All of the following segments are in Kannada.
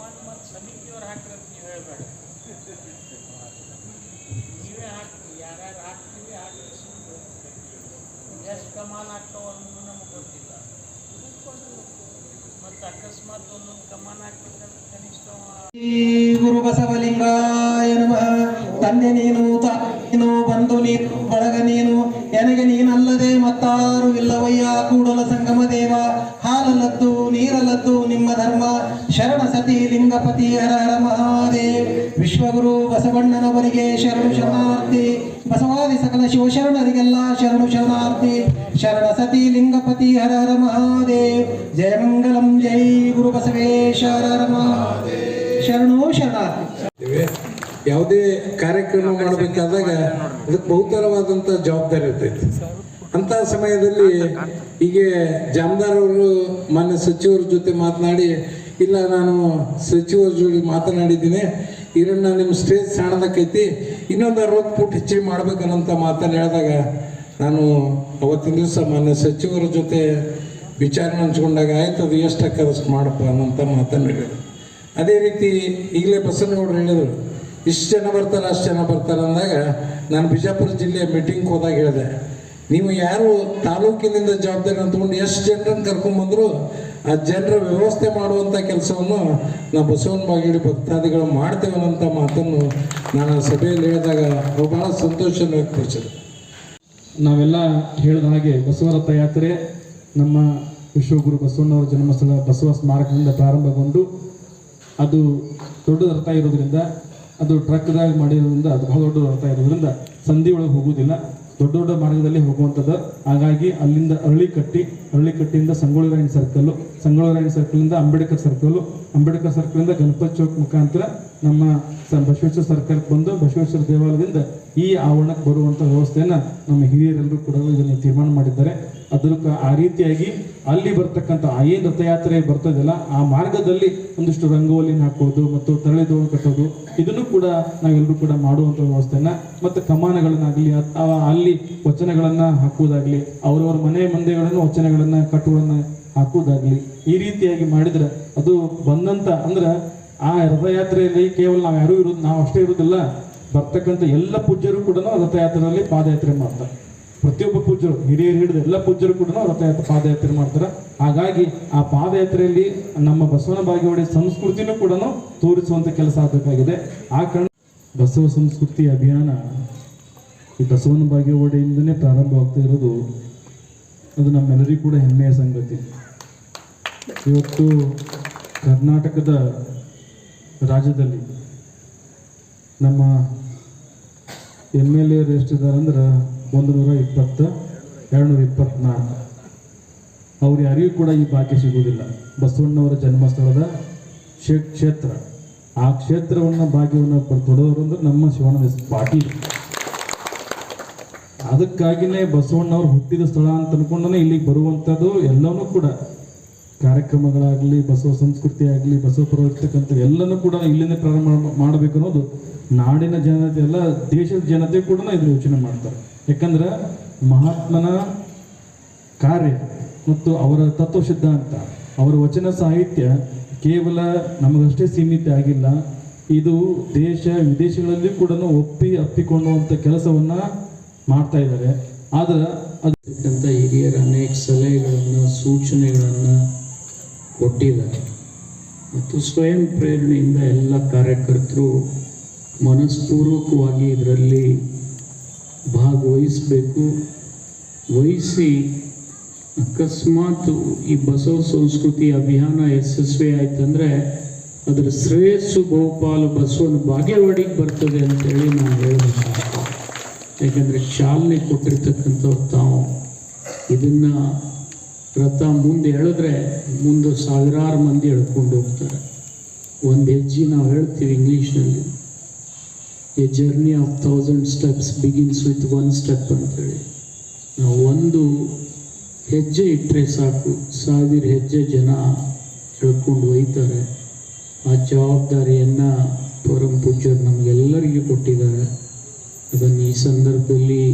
ಮಾಡಿ ಮತ್ತೆ ಸಮಿತಿಯವ್ರು ಹಾಕ್ರಂತ ನೀವು ಹೇಳಬೇಡ. ನೀವೇ ಹಾಕ್ರಿ, ಯಾರ್ಯಾರು ಹಾಕ್ತೀವಿ ಹಾಕಿ ಎಷ್ಟು ಕಮಾನ್ ಆಗ್ತಾವ ಅನ್ನೋದು ನಮಗೆ ಗೊತ್ತಿಲ್ಲ. ಮತ್ತು ಅಕಸ್ಮಾತ್ ಒಂದೊಂದು ಕಮಾನ್ ಹಾಕ್ಬೇಕಂದ್ರೆ ಕನಿಷ್ಠ ಗುರು ಬಸವಲಿಂಗಾಯ ನಮಃ. ತಂದೆ ನೀನು ತಾಯಿ ನೀನು ಬಂದು ನೀನು ಬಳಗ ನೀನು ನನಗೆ ನೀನಲ್ಲದೆ ಮತ್ತಾರು ಇಲ್ಲವಯ್ಯ? ಕೂಡಲ ಸಂಗಮ ದೇವ, ಹಾಲಲ್ಲದ್ದು ನೀರಲ್ಲದ್ದು ನಿಮ್ಮ ಧರ್ಮ. ಶರಣ ಸತಿ ಲಿಂಗಪತಿ ಹರ ಹರ ಮಹಾದೇವ್. ವಿಶ್ವಗುರು ಬಸವಣ್ಣನವರಿಗೆ ಶರಣು ಶರಣಾರ್ಥಿ. ಬಸವಾದಿ ಸಕಲ ಶಿವಶರಣರಿಗೆಲ್ಲ ಶರಣು ಶರಣಾರ್ಥಿ. ಶರಣ ಸತಿ ಲಿಂಗಪತಿ ಹರ ಹರ ಮಹಾದೇವ್. ಜಯ ಮಂಗಲಂ, ಜೈ ಗುರು ಬಸವೇಶ್ವರ ಶರಣು ಶರಣಾರ್ಥಿ. ಯಾವುದೇ ಕಾರ್ಯಕ್ರಮ ಮಾಡಬೇಕಾದಾಗ ಅದಕ್ಕೆ ಬಹುತರವಾದಂಥ ಜವಾಬ್ದಾರಿ ಇರ್ತೈತಿ. ಅಂತ ಸಮಯದಲ್ಲಿ ಹೀಗೆ ಜಾಮದಾರ್ ಅವರು ಮಾನ್ಯ ಸಚಿವರ ಜೊತೆ ಮಾತನಾಡಿ, ಇಲ್ಲ ನಾನು ಸಚಿವರ ಜೊತೆ ಮಾತನಾಡಿದ್ದೀನಿ ಇದನ್ನ ನಿಮ್ಮ ಸ್ಟೇಜ್ ಸಣ್ಣದಕ್ಕೈತಿ ಇನ್ನೊಂದು ಅರವತ್ತು ಫುಟ್ ಹೆಚ್ಚಿಗೆ ಮಾಡ್ಬೇಕನ್ನಂತ ಮಾತನ್ನು ಹೇಳಿದಾಗ ನಾನು ಅವತ್ತಿನ ದಿವಸ ಮಾನ್ಯ ಸಚಿವರ ಜೊತೆ ವಿಚಾರಣೆ ಹಂಚ್ಕೊಂಡಾಗ, ಆಯ್ತು, ಅದು ಎಷ್ಟು ಅಷ್ಟು ಮಾಡಪ್ಪ ಅನ್ನೋಂಥ ಮಾತನ್ನು ಹೇಳಿದ್ರು ಅದೇ ರೀತಿ ಈಗಲೇ ಬಸವನಗೌಡರು ಹೇಳಿದರು ಇಷ್ಟು ಜನ ಬರ್ತಾರೆ, ಅಷ್ಟು ಜನ ಬರ್ತಾರೆ ಅಂದಾಗ ನಾನು ಬಿಜಾಪುರ ಜಿಲ್ಲೆಯ ಮೀಟಿಂಗ್ ಹೋದಾಗ ಹೇಳಿದೆ, ನೀವು ಯಾರು ತಾಲೂಕಿನಿಂದ ಜವಾಬ್ದಾರಿ ತಗೊಂಡು ಎಷ್ಟು ಜನರನ್ನು ಕರ್ಕೊಂಡ್ಬಂದ್ರು ಆ ಜನರ ವ್ಯವಸ್ಥೆ ಮಾಡುವಂಥ ಕೆಲಸವನ್ನು ನಾವು ಬಸವನ ಬಾಗಿಡಿ ಭಕ್ತಾದಿಗಳು ಮಾಡ್ತೇವೆ ಅನ್ನೋಂಥ ಮಾತನ್ನು ನಾನು ಸಭೆಯಲ್ಲಿ ಹೇಳಿದಾಗ ಅವ್ರು ಭಾಳ ಸಂತೋಷವನ್ನು ವ್ಯಕ್ತಪಡಿಸಿದ್ರು. ನಾವೆಲ್ಲ ಹೇಳಿದ ಹಾಗೆ ಬಸವರಥ ಯಾತ್ರೆ ನಮ್ಮ ವಿಶ್ವಗುರು ಬಸವಣ್ಣವರ ಜನ್ಮಸ್ಥಳ ಬಸವ ಸ್ಮಾರಕದಿಂದ ಪ್ರಾರಂಭಗೊಂಡು ಅದು ದೊಡ್ಡ ರಥ ಇರೋದ್ರಿಂದ ಅದು ಟ್ರಕ್ದಾಗ ಮಾಡಿರೋದ್ರಿಂದ ಅದು ಬಹಳ ದೊಡ್ಡ ರಥ ಇರೋದ್ರಿಂದ ಸಂಧಿ ಒಳಗೆ ಹೋಗುವುದಿಲ್ಲ. ದೊಡ್ಡ ದೊಡ್ಡ ಮಾರ್ಗದಲ್ಲಿ ಹೋಗುವಂಥದ್ದು. ಹಾಗಾಗಿ ಅಲ್ಲಿಂದ ಅರಳಿಕಟ್ಟಿ ಅರಳಿಕಟ್ಟಿಯಿಂದ ಸಂಗೊಳ್ಳಿ ರಾಯಣ್ಣ ಸರ್ಕಲ್ಲು ಸಂಗೊಳ್ಳಿ ರಾಯನ ಸರ್ಕಲಿಂದ ಅಂಬೇಡ್ಕರ್ ಸರ್ಕಲ್ಲು ಅಂಬೇಡ್ಕರ್ ಸರ್ಕಲಿಂದ ಗಣಪತಿ ಚೌಕ್ ಮುಖಾಂತರ ನಮ್ಮ ಬಸವೇಶ್ವರ ಸರ್ಕಲ್ಗೆ ಬಂದು ಬಸವೇಶ್ವರ ದೇವಾಲಯದಿಂದ ಈ ಆವರಣಕ್ಕೆ ಬರುವಂಥ ವ್ಯವಸ್ಥೆಯನ್ನು ನಮ್ಮ ಹಿರಿಯರೆಲ್ಲರೂ ಕೂಡ ಇದನ್ನು ತೀರ್ಮಾನ ಮಾಡಿದ್ದಾರೆ. ಅದಕ್ಕೆ ಆ ರೀತಿಯಾಗಿ ಅಲ್ಲಿ ಬರ್ತಕ್ಕಂಥ ಆ ಏನು ರಥಯಾತ್ರೆ ಬರ್ತದಲ್ಲ ಆ ಮಾರ್ಗದಲ್ಲಿ ಒಂದಿಷ್ಟು ರಂಗೋಲಿನ ಹಾಕೋದು ಮತ್ತು ತರಳಿದೋಳು ಕಟ್ಟೋದು. ಇದನ್ನು ಕೂಡ ನಾವೆಲ್ಲರೂ ಕೂಡ ಮಾಡುವಂಥ ವ್ಯವಸ್ಥೆಯನ್ನ ಮತ್ತು ಕಮಾನಗಳನ್ನಾಗಲಿ ಅಥವಾ ಅಲ್ಲಿ ವಚನಗಳನ್ನು ಹಾಕುವುದಾಗಲಿ, ಅವರವರ ಮನೆ ಮಂದಿಗಳನ್ನು ವಚನಗಳನ್ನು ಕಟ್ಟುಗಳನ್ನು ಹಾಕುವುದಾಗಲಿ, ಈ ರೀತಿಯಾಗಿ ಮಾಡಿದರೆ ಅದು ಬಂದಂಥ ಅಂದ್ರೆ ಆ ರಥಯಾತ್ರೆಯಲ್ಲಿ ಕೇವಲ ನಾವು ಯಾರೂ ಇರೋದು ನಾವು ಅಷ್ಟೇ ಇರೋದಿಲ್ಲ. ಬರ್ತಕ್ಕಂಥ ಎಲ್ಲ ಪೂಜ್ಯರು ಕೂಡ ರಥಯಾತ್ರೆಯಲ್ಲಿ ಪಾದಯಾತ್ರೆ ಮಾಡ್ತಾರೆ. ಪ್ರತಿಯೊಬ್ಬ ಪೂಜ್ಯರು, ಹಿರಿಯರು ಹಿಡಿದು ಎಲ್ಲ ಪೂಜ್ಯರು ಕೂಡ ರಥಯಾತ್ರೆ ಪಾದಯಾತ್ರೆ ಮಾಡ್ತಾರೆ. ಹಾಗಾಗಿ ಆ ಪಾದಯಾತ್ರೆಯಲ್ಲಿ ನಮ್ಮ ಬಸವನ ಬಾಗೇವಾಡಿ ಸಂಸ್ಕೃತಿನೂ ಕೂಡ ತೋರಿಸುವಂತ ಕೆಲಸ ಆಗಬೇಕಾಗಿದೆ. ಆ ಕಾರಣ ಬಸವ ಸಂಸ್ಕೃತಿ ಅಭಿಯಾನ ಈ ಬಸವನ ಬಾಗೇವಾಡಿಯಿಂದನೇ ಪ್ರಾರಂಭವಾಗ್ತಾ ಇರೋದು ಅದು ನಮ್ಮೆಲ್ಲರಿಗೂ ಕೂಡ ಹೆಮ್ಮೆಯ ಸಂಗತಿ. ಇವತ್ತು ಕರ್ನಾಟಕದ ರಾಜ್ಯದಲ್ಲಿ ನಮ್ಮ ಎಂ ಎಲ್ ಎರು ಎಷ್ಟಿದ್ದಾರೆ ಅಂದ್ರೆ ಒಂದು ನೂರ ಇಪ್ಪತ್ತು ಎರಡು ನೂರ ಇಪ್ಪತ್ನಾಲ್ಕು. ಅವ್ರು ಯಾರಿಗೂ ಕೂಡ ಈ ಭಾಗ್ಯ ಸಿಗುವುದಿಲ್ಲ. ಬಸವಣ್ಣವರ ಜನ್ಮಸ್ಥಳದ ಶೇ ಕ್ಷೇತ್ರ. ಆ ಕ್ಷೇತ್ರವನ್ನು ಭಾಗ್ಯವನ್ನು ತೊಡೋರು ಅಂದ್ರೆ ನಮ್ಮ ಶಿವಣ್ಣ ಪಾಟೀಲ್. ಅದಕ್ಕಾಗಿನೇ ಬಸವಣ್ಣವ್ರು ಹುಟ್ಟಿದ ಸ್ಥಳ ಅಂತ ಅನ್ಕೊಂಡೇ ಇಲ್ಲಿಗೆ ಬರುವಂಥದ್ದು ಎಲ್ಲವೂ ಕೂಡ. ಕಾರ್ಯಕ್ರಮಗಳಾಗಲಿ, ಬಸವ ಸಂಸ್ಕೃತಿ ಆಗಲಿ ಬಸವ ಪರವಾಗಿರ್ತಕ್ಕಂಥ ಎಲ್ಲನೂ ಕೂಡ ಇಲ್ಲಿಂದ ಪ್ರಾರಂಭ ಮಾಡಬೇಕು ಅನ್ನೋದು ನಾಡಿನ ಜನತೆ ಎಲ್ಲ ದೇಶದ ಜನತೆ ಕೂಡ ಇದ್ರ ಯೋಚನೆ ಮಾಡ್ತಾರೆ. ಯಾಕಂದ್ರೆ ಮಹಾತ್ಮನ ಕಾರ್ಯ ಮತ್ತು ಅವರ ತತ್ವ ಸಿದ್ಧಾಂತ ಅವರ ವಚನ ಸಾಹಿತ್ಯ ಕೇವಲ ನಮಗಷ್ಟೇ ಸೀಮಿತ ಆಗಿಲ್ಲ. ಇದು ದೇಶ, ವಿದೇಶಗಳಲ್ಲಿ ಕೂಡ ಒಪ್ಪಿ ಅಪ್ಪಿಕೊಳ್ಳುವಂಥ ಕೆಲಸವನ್ನ ಮಾಡ್ತಾ ಇದ್ದಾರೆ. ಆದ್ರೆ ಅದಕ್ಕಂಥ ಹಿರಿಯರ ಅನೇಕ ಸಲಹೆಗಳನ್ನು, ಸೂಚನೆಗಳನ್ನು ಕೊಟ್ಟಿದ್ದಾರೆ ಮತ್ತು ಸ್ವಯಂ ಪ್ರೇರಣೆಯಿಂದ ಎಲ್ಲ ಕಾರ್ಯಕರ್ತರು ಮನಸ್ಪೂರ್ವಕವಾಗಿ ಇದರಲ್ಲಿ ಭಾಗವಹಿಸಬೇಕು. ವಹಿಸಿ ಅಕಸ್ಮಾತ್ ಈ ಬಸವ ಸಂಸ್ಕೃತಿ ಅಭಿಯಾನ ಯಶಸ್ವಿ ಆಯ್ತಂದ್ರೆ ಅದರ ಶ್ರೇಯಸ್ಸು ಗೋಪಾಲ ಬಸವನ ಬಾಗೇವಾಡಿಗೆ ಬರ್ತದೆ ಅಂತೇಳಿ ನಾನು ಹೇಳಬೇಕು ಯಾಕಂದರೆ ಚಾಲನೆ ಕೊಟ್ಟಿರ್ತಕ್ಕಂಥ ತಾವು. ಇದನ್ನ ರಥ ಮುಂದೆ ಎಳೆದ್ರೆ ಮುಂದೆ ಸಾವಿರಾರು ಮಂದಿ ಎಳ್ಕೊಂಡು ಹೋಗ್ತಾರೆ. ಒಂದು ಹೆಜ್ಜೆ ನಾವು ಹೇಳ್ತೀವಿ ಇಂಗ್ಲೀಷ್ನಲ್ಲಿ. A journey of thousand steps begins with one step ಅಂತೇಳಿ. ನಾವು ಒಂದು ಹೆಜ್ಜೆ ಇಟ್ಟರೆ ಸಾಕು. ಸಾವಿರ ಹೆಜ್ಜೆ ಜನ ಎಳ್ಕೊಂಡು ಒಯ್ತಾರೆ. ಆ ಜವಾಬ್ದಾರಿಯನ್ನು ಪರಂ ಪೂಜ್ಯರು ನಮಗೆಲ್ಲರಿಗೂ ಕೊಟ್ಟಿದ್ದಾರೆ. ಅದನ್ನು ಈ ಸಂದರ್ಭದಲ್ಲಿ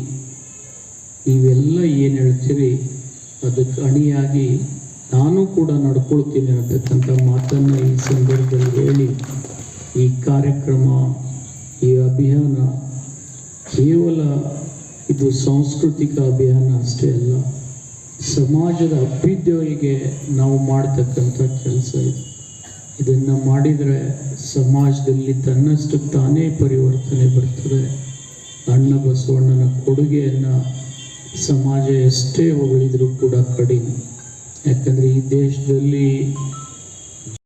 ನೀವೆಲ್ಲ ಏನು ಹೇಳ್ತೀರಿ? ಅದಕ್ಕೆ ಅಣಿಯಾಗಿ ನಾನು ಕೂಡ ನಡ್ಕೊಳ್ತೀನಿ ಅಂತಕ್ಕಂಥ ಮಾತನ್ನು ಈ ಸಂದರ್ಭದಲ್ಲಿ ಹೇಳಿ ಈ ಕಾರ್ಯಕ್ರಮ, ಈ ಅಭಿಯಾನ ಕೇವಲ ಇದು ಸಾಂಸ್ಕೃತಿಕ ಅಭಿಯಾನ ಅಷ್ಟೇ ಅಲ್ಲ, ಸಮಾಜದ ಅಭ್ಯುದಯಿಗೆ ನಾವು ಮಾಡ್ತಕ್ಕಂಥ ಕೆಲಸ ಇದು. ಇದನ್ನು ಮಾಡಿದರೆ ಸಮಾಜದಲ್ಲಿ ತನ್ನಷ್ಟು ತಾನೇ ಪರಿವರ್ತನೆ ಬರ್ತದೆ. ಅಣ್ಣ ಬಸವಣ್ಣನ ಕೊಡುಗೆಯನ್ನು ಸಮಾಜ ಎಷ್ಟೇ ಹೊಗಳಿದರೂ ಕೂಡ ಕಡಿಮೆ. ಯಾಕಂದರೆ ಈ ದೇಶದಲ್ಲಿ